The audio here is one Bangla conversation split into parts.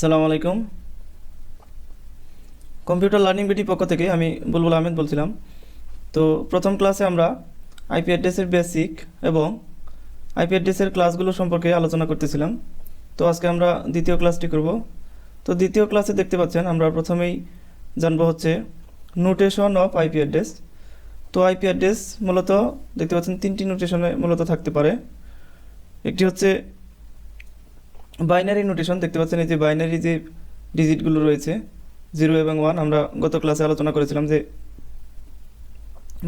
সালাম আলাইকুম। কম্পিউটার লার্নিং বিটি পক্ষ থেকে আমি বুলবুল আহমেদ বলছিলাম। তো প্রথম ক্লাসে আমরা আইপি অ্যাড্রেসের বেসিক এবং আইপি অ্যাড্রেসের ক্লাসগুলো সম্পর্কে আলোচনা করতেছিলাম। তো আজকে আমরা দ্বিতীয় ক্লাসটি করব। তো দ্বিতীয় ক্লাসে দেখতে পাচ্ছেন আমরা প্রথমেই জানব হচ্ছে নোটেশন অফ আইপি অ্যাড্রেস। তো আইপি অ্যাড্রেস মূলত, দেখতে পাচ্ছেন তিনটি নোটেশনে মূলত থাকতে পারে। একটি হচ্ছে বাইনারি নোটেশন দেখতে পাচ্ছেন, এই যে বাইনারি যে ডিজিটগুলো রয়েছে জিরো এবং ওয়ান আমরা গত ক্লাসে আলোচনা করেছিলাম যে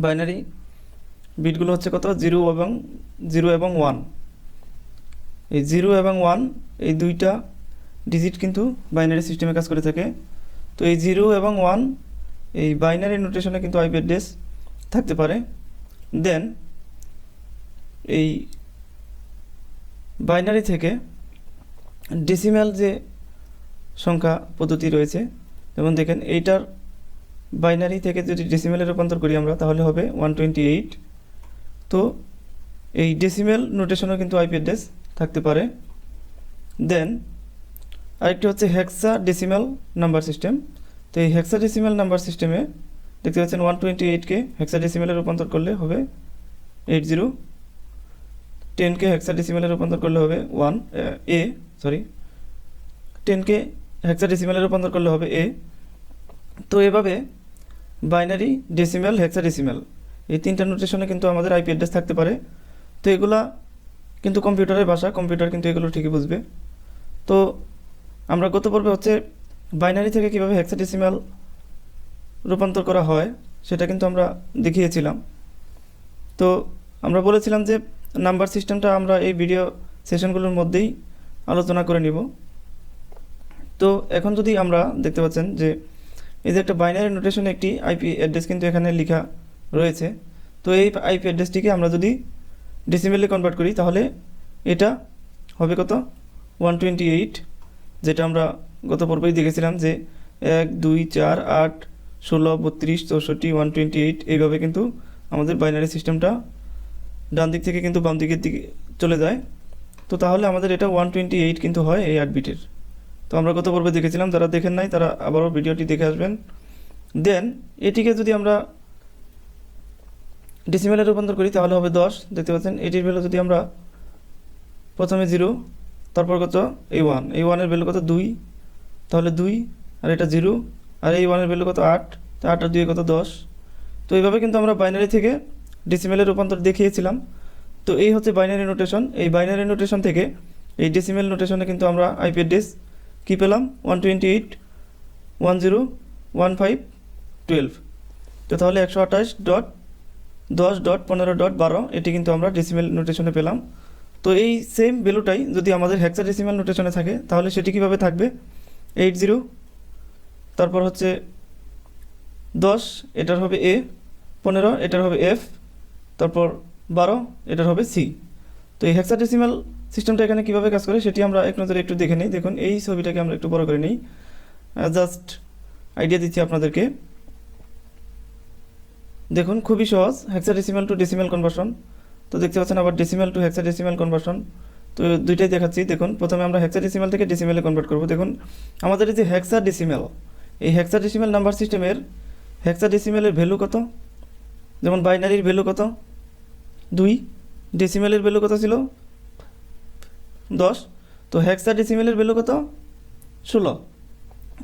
বাইনারি বিটগুলো হচ্ছে কত? জিরো এবং জিরো এবং ওয়ান এই জিরো এবং ওয়ান এই দুইটা ডিজিট কিন্তু বাইনারি সিস্টেমে কাজ করে থাকে। তো এই জিরো এবং ওয়ান এই বাইনারি নোটেশনে কিন্তু আইপি অ্যাড্রেস থাকতে পারে। দেন এই বাইনারি থেকে ডেসিম্যাল যে সংখ্যা পদ্ধতি রয়েছে, যেমন দেখেন এইটার বাইনারি থেকে যদি ডেসিমেলে রূপান্তর করি আমরা, তাহলে হবে ওয়ান টোয়েন্টি এইট তো এই ডেসিমেল নোটেশনও কিন্তু আইপি অ্যাড্রেস থাকতে পারে। দেন আরেকটি হচ্ছে হেক্সা ডেসিমেল নাম্বার সিস্টেম তো এই হেক্সা ডেসিমেল নাম্বার সিস্টেমে দেখতে পাচ্ছেন ওয়ান টোয়েন্টি এইটকে হেক্সা ডেসিমেলে রূপান্তর করলে হবে এইট জিরো টেনকে হেক্সা ডেসিমেলে রূপান্তর করলে হবে ওয়ান এ সরি টেনকে হেক্সা ডেসিমেলে রূপান্তর করলে হবে এ তো এভাবে বাইনারি ডেসিমেল হেক্সা ডেসিমেল এই তিনটা নোটেশনে কিন্তু আমাদের আইপি অ্যাড্রেস থাকতে পারে। তো এগুলা কিন্তু কম্পিউটারের ভাষা কম্পিউটার কিন্তু এগুলো ঠিকই বুঝবে। তো আমরা গত পর্বে হচ্ছে বাইনারি থেকে কীভাবে হেক্সা ডেসিমেল রূপান্তর করা হয়, সেটা কিন্তু আমরা দেখিয়েছিলাম। তো আমরা বলেছিলাম যে নাম্বার সিস্টেমটা আমরা এই ভিডিও সেশনগুলোর মধ্যেই আলোচনা করে নিব। তো এখন যদি আমরা দেখতে পাচ্ছেন যে এই যে একটা বাইনারি নোটেশনে একটি আইপি অ্যাড্রেস কিন্তু এখানে লেখা রয়েছে, তো এই আইপি অ্যাড্রেসটিকে আমরা যদি ডেসিমেলে কনভার্ট করি তাহলে এটা হবে কত? ওয়ান টোয়েন্টি এইট যেটা আমরা গত পর্বেই দেখেছিলাম যে এক, দুই, চার, আট, ষোলো, বত্রিশ, চৌষট্টি ওয়ান টোয়েন্টি এইট এইভাবে কিন্তু আমাদের বাইনারি সিস্টেমটা ডান দিক থেকে কিন্তু বাম দিকের দিকে চলে যায়। তো তাহলে আমাদের এটা ওয়ান টোয়েন্টি এইট কিন্তু হয় এই আট বিটের তো আমরা গত পর্বে দেখেছিলাম, যারা দেখেন নাই তারা আবারও ভিডিওটি দেখে আসবেন। দেন এটিকে যদি আমরা ডেসিমেলে রূপান্তর করি, তাহলে হবে দশ। দেখতে পাচ্ছেন, এটির ভ্যালু যদি আমরা প্রথমে জিরো তারপর কত? এই ওয়ান এই ওয়ানের ভ্যালু কত? দুই। তাহলে দুই, আর এটা জিরো আর এই ওয়ানের ভ্যালু কত? আট। তো আট আর দুই কত? দশ। তো এইভাবে কিন্তু আমরা বাইনারি থেকে ডেসিমেলের রূপান্তর দেখিয়েছিলাম। তো এই হচ্ছে বাইনারি নোটেশন এই বাইনারি নোটেশন থেকে এই ডেসিমেল নোটেশনে কিন্তু আমরা আইপি অ্যাড্রেস কী পেলাম? One twenty eight one zero one five twelve তো তাহলে একশো আঠাশ ডট দশ ডট পনেরো ডট বারো, এটি কিন্তু আমরা ডেসিমেল নোটেশনে পেলাম। তো এই সেম ভ্যালুটাই যদি আমাদের হেক্সা ডেসিমেল নোটেশনে থাকে, তাহলে সেটি কীভাবে থাকবে? এইট জিরো তারপর হচ্ছে দশ, এটার হবে এ পনেরো, এটার হবে এফ তারপর বারো, এটার হবে সি। তো এই হেক্সাডেসিমাল সিস্টেমটা এখানে কীভাবে কাজ করে সেটি আমরা এক নজরে একটু দেখে নিই। দেখুন, এই ছবিটাকে আমরা একটু বড় করে নিই। জাস্ট আইডিয়া দিচ্ছি আপনাদেরকে। দেখুন, খুবই সহজ। হেক্সাডেসিমাল টু ডেসিমাল কনভার্সন তো দেখতে পাচ্ছেন আবার ডেসিমাল টু হেক্সাডেসিমাল কনভার্সন তো দুইটাই দেখাচ্ছি। দেখুন, প্রথমে আমরা হেক্সাডেসিমাল থেকে ডেসিমেলে কনভার্ট করব। দেখুন, আমাদের এই যে হেক্সা ডেসিমেল এই হেক্সা ডেসিমেল নাম্বার সিস্টেমের হেক্সা ডেসিমেলের ভ্যালু কত? যেমন বাইনারির ভ্যালু কত? দুই ডেসিমেলের ভ্যালু কত ছিল? দশ। তো হেক্সা ডেসিমেলের ভ্যালু কত? ষোলো।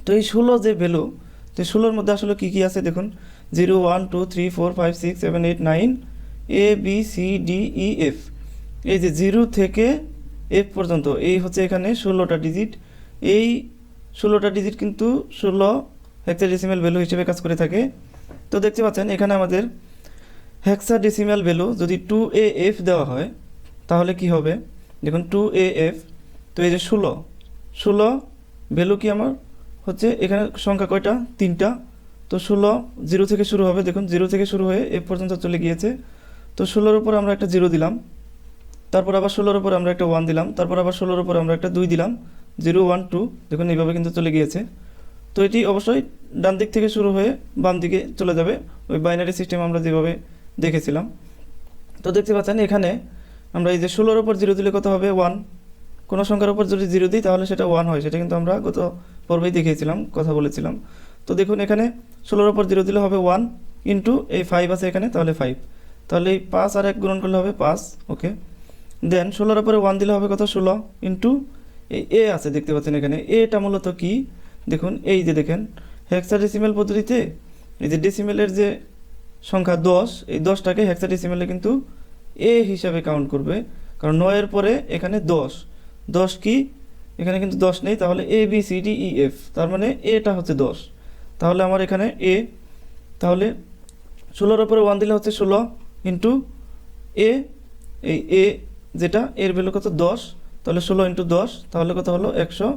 তো এই ষোলো যে ভ্যালু তো ষোলোর মধ্যে আসলে কী কী আছে দেখুন? Zero, one, two, three, four, five, six, seven, eight, nine, A, B, C, D, E, F. এই যে জিরো থেকে এফ পর্যন্ত, এই হচ্ছে এখানে ষোলোটা ডিজিট এই ষোলোটা ডিজিট কিন্তু ষোলো হেক্সাডেসিমেল ভ্যালু হিসেবে কাজ করে থাকে। তো দেখতে পাচ্ছেন, এখানে আমাদের হেক্সাডেসিমেল ভ্যালু যদি টু এ এফ দেওয়া হয়, তাহলে কি হবে? দেখুন টু এ এফ তো এই যে ষোলো ষোলো ভ্যালু কি আমার? হচ্ছে এখানে সংখ্যা কয়টা? তিনটা। তো ষোলো জিরো থেকে শুরু হবে, দেখুন, জিরো থেকে শুরু হয়ে এফ পর্যন্ত চলে গিয়েছে। তো ষোলোর উপর আমরা একটা জিরো দিলাম। তারপর আবার ষোলোর উপর আমরা একটা ওয়ান দিলাম। তারপর আবার ষোলোর উপর আমরা একটা দুই দিলাম। জিরো ওয়ান টু দেখুন, এইভাবে কিন্তু চলে গিয়েছে। তো এটি অবশ্যই ডান দিক থেকে শুরু হয়ে বাম দিকে চলে যাবে। ওই বাইনারি সিস্টেম আমরা যেভাবে দেখেছিলাম। তো দেখতে পাচ্ছেন এখানে আমরা এই যে ষোলোর উপর জিরো দিলে কত হবে? ওয়ান। কোনো সংখ্যার উপর যদি জিরো দিই, তাহলে সেটা ওয়ান হয়। সেটা কিন্তু আমরা গত পর্বেই দেখিয়েছিলাম, কথা বলেছিলাম। তো দেখুন এখানে ষোলোর উপর জিরো দিলে হবে ওয়ান ইন্টু এই ফাইভ আছে এখানে, তাহলে ফাইভ তাহলে এই পাঁচ আর এক গুণন করলে হবে পাঁচ, ওকে। দেন ষোলোর উপরে ওয়ান দিলে হবে কত? ষোলো ইন্টু এই এ আছে, দেখতে পাচ্ছেন এখানে। এটা মূলত কি? দেখুন, এই যে দেখেন হেক্সাডেসিমেল পদ্ধতিতে এই যে ডেসিমেলের যে সংখ্যা দশ, এই দশটাকে হেক্সাডেসিমেলে কিন্তু এ হিসাবে কাউন্ট করবে। কারণ নয়ের পরে এখানে দশ। দশ কি? এখানে কিন্তু দশ নেই, তাহলে A B C D E F তার মানে এটা হচ্ছে দশ। তাহলে আমার এখানে এ তাহলে ষোলোর ওপরে ওয়ান দিলে হচ্ছে ষোলো ইন্টু এ এই এ যেটা, এর ভ্যালু কত? দশ। তাহলে ষোলো ইন্টু দশ, তাহলে কত হলো? একশো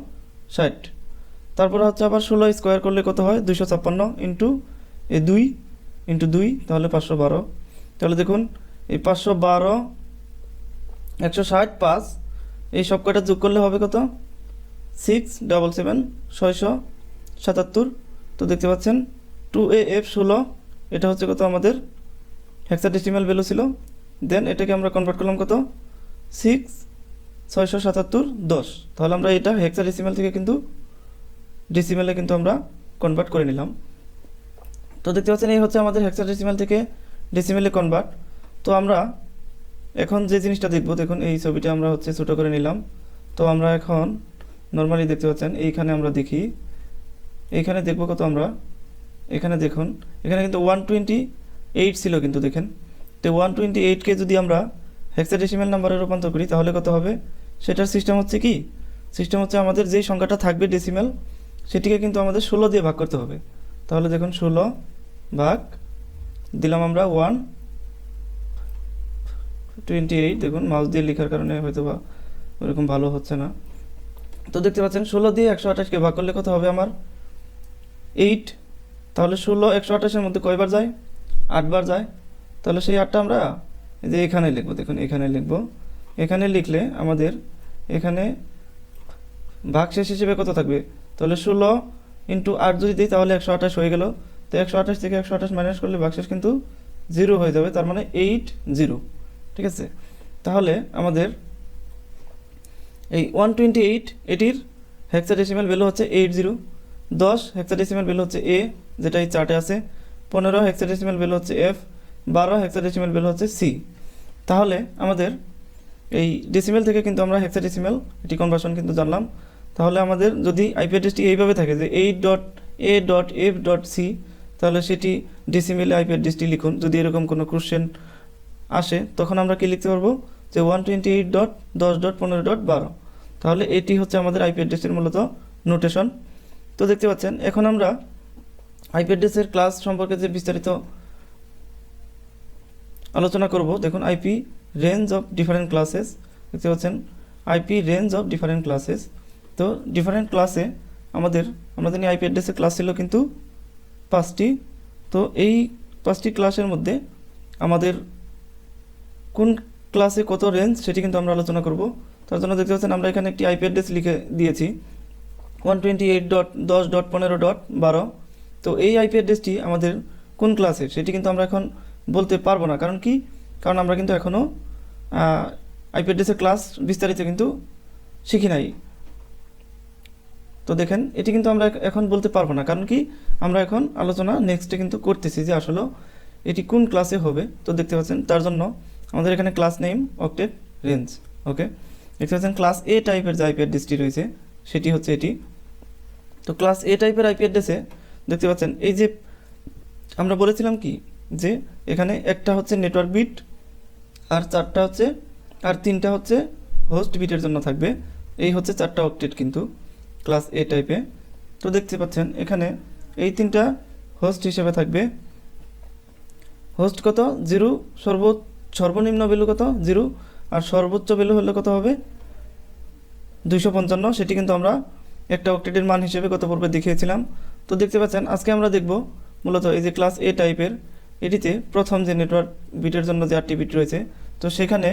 ষাট। তারপরে হচ্ছে আবার ষোলো স্কোয়ার করলে কত হয়? দুইশো ছাপ্পান্ন ইন্টু এ দুই। ইন্টু দুই, তাহলে পাঁচশো বারো। তাহলে দেখুন, এই পাঁচশো বারো, একশো ষাট পাঁচ, এই সব কয়টা যোগ করলে হবে কত? সিক্স ডাবল সেভেন ছয়শো সাতাত্তর। তো দেখতে পাচ্ছেন টু এ এফ ষোলো, এটা হচ্ছে কত আমাদের? হেক্সাডেসিমাল ভ্যালু ছিল। দেন এটাকে আমরা কনভার্ট করলাম কত? সিক্স ছয়শো সাতাত্তর, দশ। তাহলে আমরা এটা হেক্সাডেসিমাল থেকে কিন্তু ডেসিমেলে কিন্তু আমরা কনভার্ট করে নিলাম। তো দেখতে পাচ্ছেন, এই হচ্ছে আমাদের হেক্সাডেসিমাল থেকে ডেসিমেলে কনভার্ট তো আমরা এখন যে জিনিসটা দেখব, দেখুন, এই ছবিটা আমরা হচ্ছে ছোটো করে নিলাম। তো আমরা এখন নর্মালি দেখতে পাচ্ছেন, এইখানে আমরা দেখি। এইখানে দেখব কত আমরা? এখানে দেখুন, এখানে কিন্তু ওয়ান টোয়েন্টি এইট ছিল কিন্তু দেখেন। তো ওয়ান টোয়েন্টি এইটকে যদি আমরা হেক্সাডেসিমাল নাম্বারে রূপান্তর করি, তাহলে কত হবে? সেটার সিস্টেম হচ্ছে কি? সিস্টেম হচ্ছে আমাদের যেই সংখ্যাটা থাকবে ডেসিমেল সেটিকে কিন্তু আমাদের ষোলো দিয়ে ভাগ করতে হবে। তাহলে দেখুন, ষোলো ভাগ, দিলাম আমরা ওয়ান টোয়েন্টি এইট দেখুন মাউস দিয়ে লেখার কারণে হয়তো বা ওরকম ভালো হচ্ছে না। তো দেখতে পাচ্ছেন, ষোলো দিয়ে একশো আঠাশকে ভাগ করলে কত হবে আমার? এইট তাহলে ষোলো, একশো আঠাশের মধ্যে কয়বার যায়? আটবার যায়। তাহলে সেই আটটা আমরা যে এখানে লিখব, দেখুন, এখানে লিখব। এখানে লিখলে আমাদের এখানে ভাগশেষ হিসেবে কত থাকবে? তাহলে ষোলো ইন্টু আট যদি দিই, তাহলে একশো আঠাশ হয়ে গেল। তো একশো আঠাশ থেকে একশো আঠাশ মাইনাস করলে ভাগশেষ কিন্তু জিরো হয়ে যাবে, তার মানে এইট জিরো ঠিক আছে? তাহলে আমাদের এই ওয়ান টোয়েন্টি এইট এটির হেক্সাডেসিমাল ভ্যালু হচ্ছে এইট জিরো দশ হেক্সাডেসিমাল ভ্যালু হচ্ছে এ যেটা এই চার্টে আছে, পনেরো হেক্সাডেসিমাল ভ্যালু হচ্ছে এফ বারো হেক্সাডেসিমাল ভ্যালু হচ্ছে সি তাহলে আমাদের এই ডেসিমেল থেকে কিন্তু আমরা হেক্সাডেসিমাল এটি কনভার্সন কিন্তু জানলাম। তাহলে আমাদের যদি আইপি অ্যাড্রেসটি এইভাবে থাকে যে eight dot A dot F dot C তাহলে সেটি ডেসিমেলে আইপি অ্যাড্রেসটি লিখুন। যদি এরকম কোনো কোশ্চেন আসে, তখন আমরা কি লিখতে পারব? যে ওয়ান টোয়েন্টি এইট ডট দশ ডট পনেরো ডট বারো। তাহলে এটি হচ্ছে আমাদের আইপি অ্যাড্রেসের মূলত নোটেশন তো দেখতে পাচ্ছেন, এখন আমরা আইপি অ্যাড্রেসের ক্লাস সম্পর্কে যে বিস্তারিত আলোচনা করব, দেখুন IP range of different classes দেখতে পাচ্ছেন IP range of different classes তো ডিফারেন্ট ক্লাসে আমাদের আমাদের নিয়ে আইপি অ্যাড্রেসের ক্লাস ছিল কিন্তু পাঁচটি, তো এই পাঁচটি ক্লাসের মধ্যে আমাদের কোন ক্লাসে কত রেঞ্জ সেটি কিন্তু আমরা আলোচনা করব। তার জন্য দেখতে পাচ্ছেন আমরা এখানে একটি আইপি অ্যাড্রেস লিখে দিয়েছি। ওয়ান টোয়েন্টি এইট ডট দশ ডট পনেরো ডট বারো। তো এই আইপি অ্যাড্রেসটি আমাদের কোন ক্লাসের সেটি কিন্তু আমরা এখন বলতে পারব না। কারণ কি? কারণ আমরা কিন্তু এখনও আইপি অ্যাড্রেসের ক্লাস বিস্তারিত কিন্তু শিখি নাই। তো দেখেন, এটি কিন্তু আমরা এখন বলতে পারব না। কারণ কি, আমরা এখন আলোচনা নেক্সটে কিন্তু করতেছি যে আসলে এটি কোন ক্লাসে হবে। তো দেখতে পাচ্ছেন, তার জন্য আমাদের এখানে class name octet range okay দেখতে পাচ্ছেন ক্লাস এ টাইপের যে আইপি অ্যাড্রেসটি রয়েছে, সেটি হচ্ছে এটি। তো ক্লাস এ টাইপের আইপি অ্যাড্রেসে দেখতে পাচ্ছেন, এই যে আমরা বলেছিলাম কি, যে এখানে একটা হচ্ছে নেটওয়ার্ক বিট আর চারটা হচ্ছে, আর তিনটা হচ্ছে হোস্ট বিটের জন্য থাকবে। এই হচ্ছে চারটা অক্টেট কিন্তু। Class A. টাইপে তো দেখতে পাচ্ছেন, এখানে এই তিনটা হোস্ট হিসেবে থাকবে। হোস্ট কত? জিরো। সর্ব সর্বনিম্ন ভ্যালু কত? জিরো। আর সর্বোচ্চ ভ্যালু হলে কত হবে? দুইশো পঞ্চান্ন। সেটি কিন্তু আমরা একটা অক্টেটের মান হিসেবে গত পূর্বে দেখিয়েছিলাম। তো দেখতে পাচ্ছেন, আজকে আমরা দেখব মূলত এই যে ক্লাস এ টাইপের এটিতে প্রথম যে নেটওয়ার্ক বিটের জন্য যে আটটি বিট রয়েছে, তো সেখানে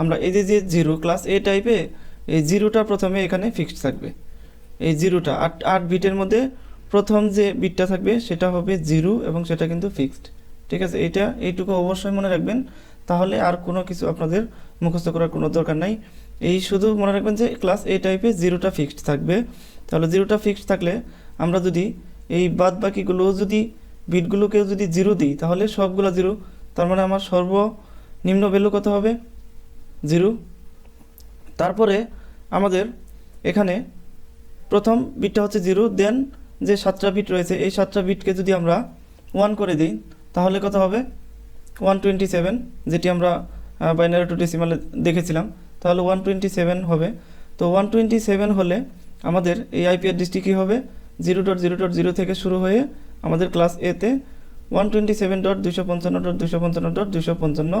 আমরা এই যে যে জিরো ক্লাস এ টাইপে এই জিরোটা প্রথমে এখানে ফিক্সড থাকবে। এই জিরোটা। আট আট বিটের মধ্যে প্রথম যে বিটটা থাকবে, সেটা হবে জিরো এবং সেটা কিন্তু ফিক্সড। ঠিক আছে? এটা, এইটুকু অবশ্যই মনে রাখবেন। তাহলে আর কোনো কিছু আপনাদের মুখস্থ করার কোনো দরকার নাই। এই শুধু মনে রাখবেন যে ক্লাস এ টাইপে জিরোটা ফিক্সড থাকবে। তাহলে জিরোটা ফিক্সড থাকলে আমরা যদি এই বাদ বাকিগুলো যদি, বিটগুলোকেও যদি জিরো দিই, তাহলে সবগুলো জিরো। তার মানে আমার সর্বনিম্ন ভ্যালু কত হবে? জিরো। তারপরে আমাদের এখানে প্রথম বিটটা হচ্ছে জিরো দেন যে সাতটা বিট রয়েছে, এই সাতটা বিটকে যদি আমরা ওয়ান করে দিই, তাহলে কত হবে? ওয়ান টোয়েন্টি সেভেন যেটি আমরা বাইনারি টু ডেসিমালে দেখেছিলাম। তাহলে ওয়ান টোয়েন্টি সেভেন হবে। তো ওয়ান টোয়েন্টি সেভেন হলে আমাদের এই আইপি অ্যাড্রেসটি কী হবে? Zero dot zero dot zero থেকে শুরু হয়ে আমাদের ক্লাস এতে ওয়ান টোয়েন্টি সেভেন ডট দুশো পঞ্চান্ন ডট দুশো পঞ্চান্ন ডট দুশো পঞ্চান্ন,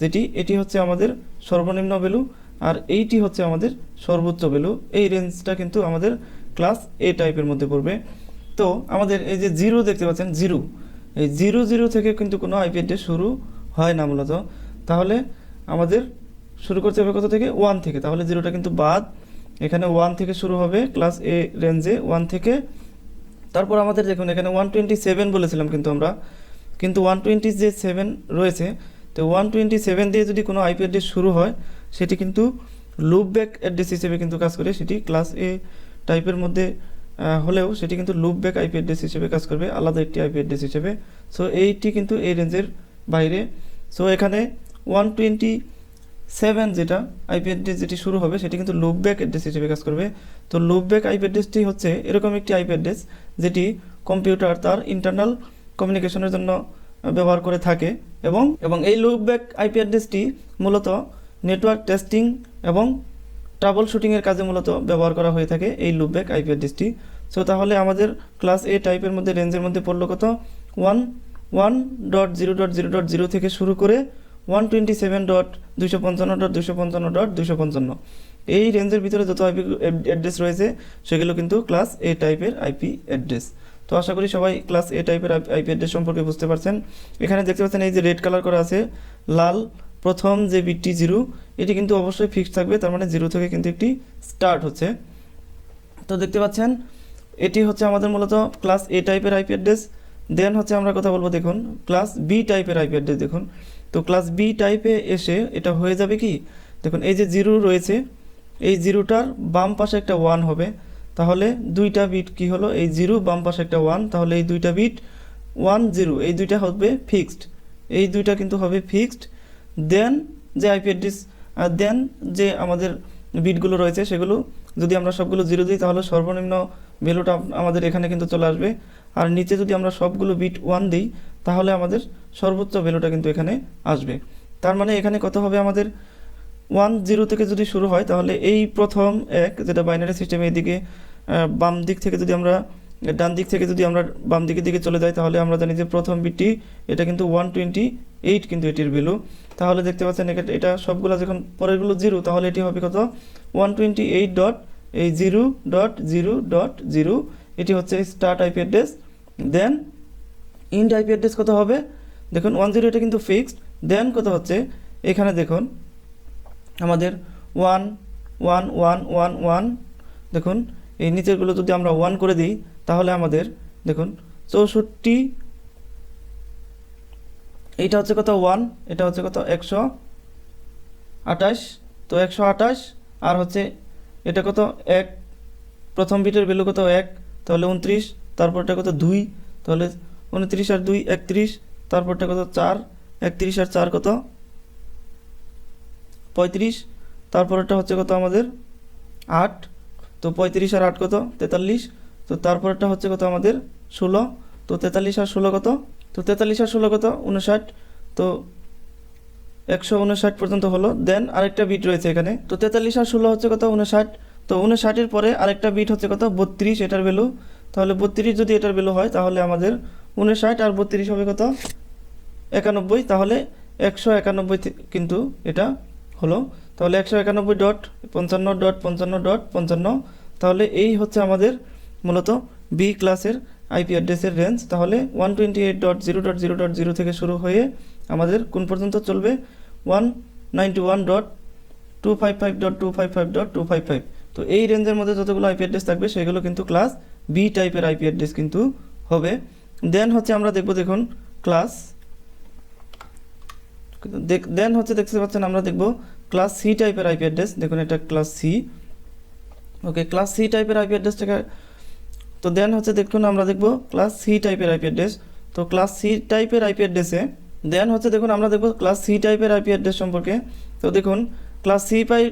যেটি, এটি হচ্ছে আমাদের সর্বনিম্ন ভ্যালু আর এইটি হচ্ছে আমাদের সর্বোচ্চ ভ্যালু এই রেঞ্জটা কিন্তু আমাদের ক্লাস এ টাইপের মধ্যে পড়বে। তো আমাদের এই যে জিরো দেখতে পাচ্ছেন জিরো এই জিরো জিরো থেকে কিন্তু কোনো আইপি অ্যাড্রেস শুরু হয় না মূলত। তাহলে আমাদের শুরু করতে হবে কত থেকে? ওয়ান থেকে। তাহলে জিরোটা কিন্তু বাদ। এখানে ওয়ান থেকে শুরু হবে ক্লাস এ রেঞ্জে ওয়ান থেকে। তারপর আমাদের দেখুন, এখানে ওয়ান টোয়েন্টি সেভেন বলেছিলাম কিন্তু আমরা। কিন্তু ওয়ান টোয়েন্টি যে সেভেন রয়েছে। তো ওয়ান টোয়েন্টি সেভেন দিয়ে যদি কোনো আইপি অ্যাড্রেস শুরু হয় সেটি কিন্তু লুপ ব্যাক অ্যাড্রেস হিসেবে কিন্তু কাজ করে। সেটি ক্লাস এ টাইপের মধ্যে হলেও সেটি কিন্তু লুপ ব্যাক আইপি অ্যাড্রেস হিসেবে কাজ করবে, আলাদা একটি আইপি অ্যাড্রেস হিসেবে। সো এইটি কিন্তু এই রেঞ্জের বাইরে। সো এখানে ওয়ান টোয়েন্টি সেভেন যেটা আইপি অ্যাড্রেস যেটি শুরু হবে, সেটি কিন্তু লুপ ব্যাক অ্যাড্রেস হিসেবে কাজ করবে। তো লুপ ব্যাক আইপি অ্যাড্রেসটি হচ্ছে এরকম একটি আইপি অ্যাড্রেস যেটি কম্পিউটার তার ইন্টারনাল কমিউনিকেশনের জন্য ব্যবহার করে থাকে এবং এবং এই লুপ ব্যাক আইপি অ্যাড্রেসটি মূলত নেটওয়ার্ক টেস্টিং এবং ট্রাবল শুটিংয়ের কাজে মূলত ব্যবহার করা হয়ে থাকে এই লুপ ব্যাক আইপি অ্যাড্রেসটি সো তাহলে আমাদের ক্লাস এ টাইপের মধ্যে, রেঞ্জের মধ্যে পড়ল কত? One one dot zero dot zero dot zero থেকে শুরু করে ওয়ান টোয়েন্টি সেভেন ডট দুশো পঞ্চান্ন ডট দুশো পঞ্চান্ন ডট দুশো পঞ্চান্ন। এই রেঞ্জের ভিতরে যত আইপি অ্যাড্রেস রয়েছে, সেগুলো কিন্তু ক্লাস এ টাইপের আইপি অ্যাড্রেস। তো আশা করি সবাই ক্লাস এ টাইপের আইপি অ্যাড্রেস সম্পর্কে বুঝতে পারছেন। এখানে দেখতে পাচ্ছেন এই যে রেড কালার করা আছে, লাল প্রথম যে বিটটি জিরো, এটি কিন্তু অবশ্যই ফিক্সড থাকবে, তার মানে জিরো থেকে কিন্তু একটি স্টার্ট হচ্ছে। তো দেখতে পাচ্ছেন, এটি হচ্ছে আমাদের মূলত ক্লাস এ টাইপের আইপি অ্যাড্রেস দেন হচ্ছে আমরা কথা বলব দেখুন ক্লাস বি টাইপের আইপি অ্যাড্রেস দেখুন। তো ক্লাস বি টাইপে এসে এটা হয়ে যাবে কি? দেখুন, এই যে জিরো রয়েছে, এই জিরোটার বাম পাশে একটা ওয়ান হবে। তাহলে দুইটা বিট কি হলো? এই জিরো, বাম পাশে একটা ওয়ান তাহলে এই দুইটা বিট ওয়ান জিরো এই দুইটা হবে ফিক্সড এই দুইটা কিন্তু হবে ফিক্সড দেন যে আইপি অ্যাড্রেস দেন যে আমাদের বিটগুলো রয়েছে, সেগুলো যদি আমরা সবগুলো জিরো দিই, তাহলে সর্বনিম্ন ভ্যালুটা আমাদের এখানে কিন্তু চলে আসবে। আর নিচে যদি আমরা সবগুলো বিট ওয়ান দিই, তাহলে আমাদের সর্বোচ্চ ভ্যালুটা কিন্তু এখানে আসবে। তার মানে এখানে কত হবে আমাদের? ওয়ান জিরো থেকে যদি শুরু হয়, তাহলে এই প্রথম এক, যেটা বাইনারি সিস্টেমে এদিকে বাম দিক থেকে যদি আমরা, ডান দিক থেকে যদি আমরা বাম দিকের দিকে চলে যাই, তাহলে আমরা জানি যে প্রথম বিটটি এটা কিন্তু ওয়ান টোয়েন্টি এইট কিন্তু এটির ভ্যালু তাহলে দেখতে পাচ্ছেন এটা সবগুলো যখন পরেরগুলো জিরো, তাহলে এটি হবে কত? ওয়ান টোয়েন্টি এইট ডট এই zero dot zero dot zero এটি হচ্ছে start IP address then end IP address কত হবে? দেখুন ওয়ান জিরো এটা কিন্তু ফিক্সড দেন কত হচ্ছে? এখানে দেখুন, আমাদের one one one one one দেখুন, এই নিচেরগুলো যদি আমরা ওয়ান করে দিই, তাহলে আমাদের, দেখুন, চৌষট্টি এইটা হচ্ছে কত? ওয়ান এটা হচ্ছে কত? একশো আঠাশ। তো একশো আঠাশ, আর হচ্ছে এটা কত? এক। প্রথম বিটের ভ্যালু কত? এক। তাহলে উনত্রিশ। তারপরটা কত? দুই। তাহলে উনত্রিশ আর দুই, একত্রিশ। তারপরটা কত? চার। একত্রিশ আর চার কত? পঁয়ত্রিশ। তারপরেরটা হচ্ছে কত আমাদের? আট। তো পঁয়ত্রিশ আর আট কত? তেতাল্লিশ। তো তারপরেরটা হচ্ছে কত আমাদের? ষোলো। তো তেতাল্লিশ আর ষোলো কত? তো তেতাল্লিশ আর ষোলো কত? উনষাট তো একশো উনষাট পর্যন্ত হলো। দেন আরেকটা বিট রয়েছে এখানে। তো তেতাল্লিশ আর ষোলো হচ্ছে কত? উনষাট তো উনষাটের পরে আরেকটা বিট হচ্ছে কত? বত্রিশ, এটার ভ্যালু তাহলে বত্রিশ যদি এটার ভ্যালু হয়, তাহলে আমাদের উনষাট আর বত্রিশ হবে কত? একানব্বই। তাহলে একশো একানব্বই কিন্তু এটা হলো। তাহলে একশো একানব্বই ডট পঞ্চান্ন ডট পঞ্চান্ন ডট পঞ্চান্ন। তাহলে এই হচ্ছে আমাদের মূলত বি ক্লাসের আইপি অ্যাড্রেসের রেঞ্জ তাহলে one twenty eight dot zero dot zero dot zero থেকে শুরু হয়ে আমাদের কোন পর্যন্ত চলবে? One ninety one dot two five five dot two five five dot two five five তো এই রেঞ্জের মধ্যে যতগুলো আইপি অ্যাড্রেস থাকবে, সেগুলো কিন্তু ক্লাস বি টাইপের আইপি অ্যাড্রেস কিন্তু হবে। দেন হচ্ছে আমরা দেখব দেখুন ক্লাস দেন হচ্ছে দেখতে পাচ্ছেন আমরা দেখব ক্লাস সি টাইপের আইপি অ্যাড্রেস দেখুন, এটা class C okay class C টাইপের আইপি অ্যাড্রেসটাকে তো দেন হচ্ছে দেখুন আমরা দেখব ক্লাস সি টাইপের আইপি অ্যাড্রেস তো ক্লাস সি টাইপের আইপি অ্যাড্রেসে দেন হচ্ছে দেখুন আমরা দেখব ক্লাস সি টাইপের আইপি অ্যাড্রেস সম্পর্কে। তো দেখুন ক্লাস সি পাই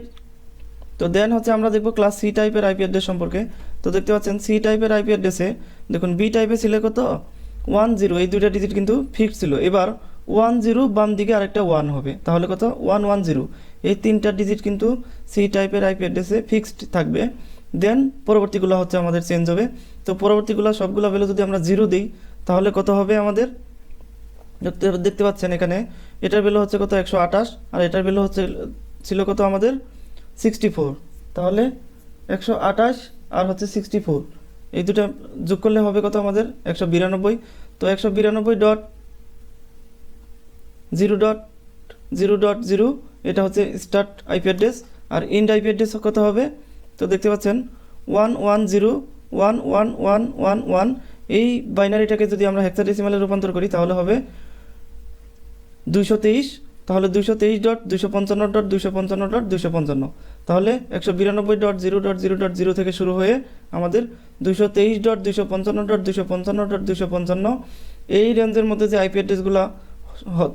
তো দেন হচ্ছে আমরা দেখব ক্লাস সি টাইপের আইপি অ্যাড্রেস সম্পর্কে। তো দেখতে পাচ্ছেন সি টাইপের আইপি অ্যাড্রেসে দেখুন বি টাইপে ছিল কত? ওয়ান জিরো এই দুইটা ডিজিট কিন্তু ফিক্সড ছিল। এবার ওয়ান জিরো বাম দিকে আরেকটা ওয়ান হবে। তাহলে কত? ওয়ান ওয়ান জিরো এই তিনটা ডিজিট কিন্তু সি টাইপের আইপি অ্যাড্রেসে ফিক্সড থাকবে। দেন পরবর্তীগুলো হচ্ছে আমাদের চেঞ্জ হবে। তো পরবর্তীগুলো সবগুলো ভ্যালু যদি আমরা জিরো দিই, তাহলে কত হবে আমাদের? দেখতে পাচ্ছেন এখানে, এটার ভ্যালু হচ্ছে কত? একশো আঠাশ, আর এটার ভ্যালু হচ্ছে, ছিল কত আমাদের? সিক্সটি ফোর তাহলে একশো আঠাশ আর হচ্ছে সিক্সটি ফোর এই দুটো যোগ করলে হবে কত আমাদের? একশো বিরানব্বই। তো একশো বিরানব্বই dot zero dot zero dot zero এটা হচ্ছে স্টার্ট আইপি অ্যাড্রেস আর ইন্ড আইপি অ্যাড্রেস কত হবে? তো দেখতে পাচ্ছেন, one one zero, one one one one one, এই বাইনারিটাকে যদি আমরা হেক্সাডেসিমালে রূপান্তর করি, তাহলে হবে দুশো তেইশ, তাহলে দুশো তেইশ ডট দুশো পঞ্চান্ন ডট দুশো পঞ্চান্ন ডট দুশো পঞ্চান্ন। তাহলে একশো বিরানব্বই dot zero dot zero dot zero থেকে শুরু হয়ে আমাদের দুশো তেইশ ডট দুইশো পঞ্চান্ন ডট দুশো পঞ্চান্ন ডট দুশো পঞ্চান্ন। এই রেঞ্জের মধ্যে যে আইপি অ্যাড্রেসগুলো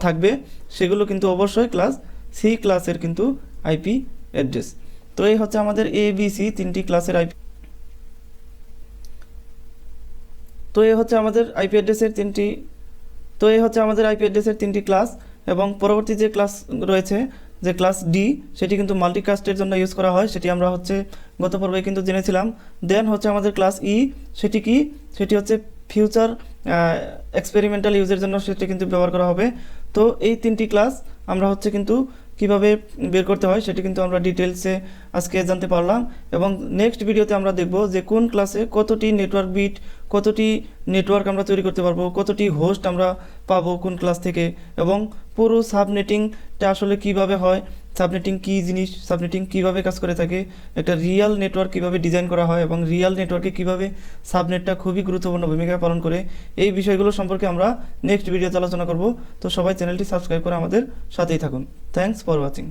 থাকবে, সেগুলো কিন্তু অবশ্যই ক্লাস সি ক্লাসের কিন্তু আইপি অ্যাড্রেস তো এই হচ্ছে আমাদের এ বি সি তিনটি ক্লাসের আইপি তো এই হচ্ছে আমাদের আইপি অ্যাড্রেসের তিনটি তো এই হচ্ছে আমাদের আইপি অ্যাড্রেসের তিনটি ক্লাস এবং পরবর্তী যে ক্লাস রয়েছে, যে ক্লাস ডি সেটি কিন্তু মাল্টিকাস্টের জন্য ইউজ করা হয়। সেটি আমরা হচ্ছে গত পর্বে কিন্তু জেনেছিলাম। দেন হচ্ছে আমাদের ক্লাস ই সেটি কি? সেটি হচ্ছে ফিউচার এক্সপেরিমেন্টাল ইউজের জন্য সেটি কিন্তু ব্যবহার করা হবে। তো এই তিনটি ক্লাস আমরা হচ্ছে কিন্তু কীভাবে বের করতে হয় সেটি কিন্তু আমরা ডিটেলসে আজকে জানতে পারলাম এবং নেক্সট ভিডিওতে আমরা দেখব যে কোন ক্লাসে কতটি নেটওয়ার্ক বিট কতটি নেটওয়ার্ক আমরা তৈরি করতে পারব, কতটি হোস্ট আমরা পাবো কোন ক্লাস থেকে এবং পুরো সাবনেটিংটা আসলে কীভাবে হয় সাবনেটিং কী জিনিস, সাবনেটিং কীভাবে কাজ করে থাকে, একটা রিয়াল নেটওয়ার্ক কীভাবে ডিজাইন করা হয় এবং রিয়াল নেটওয়ার্কে কীভাবে সাবনেটটা খুবই গুরুত্বপূর্ণ ভূমিকা পালন করে, এই বিষয়গুলো সম্পর্কে আমরা নেক্সট ভিডিওতে আলোচনা করব। তো সবাই চ্যানেলটি সাবস্ক্রাইব করে আমাদের সাথেই থাকুন। Thanks for watching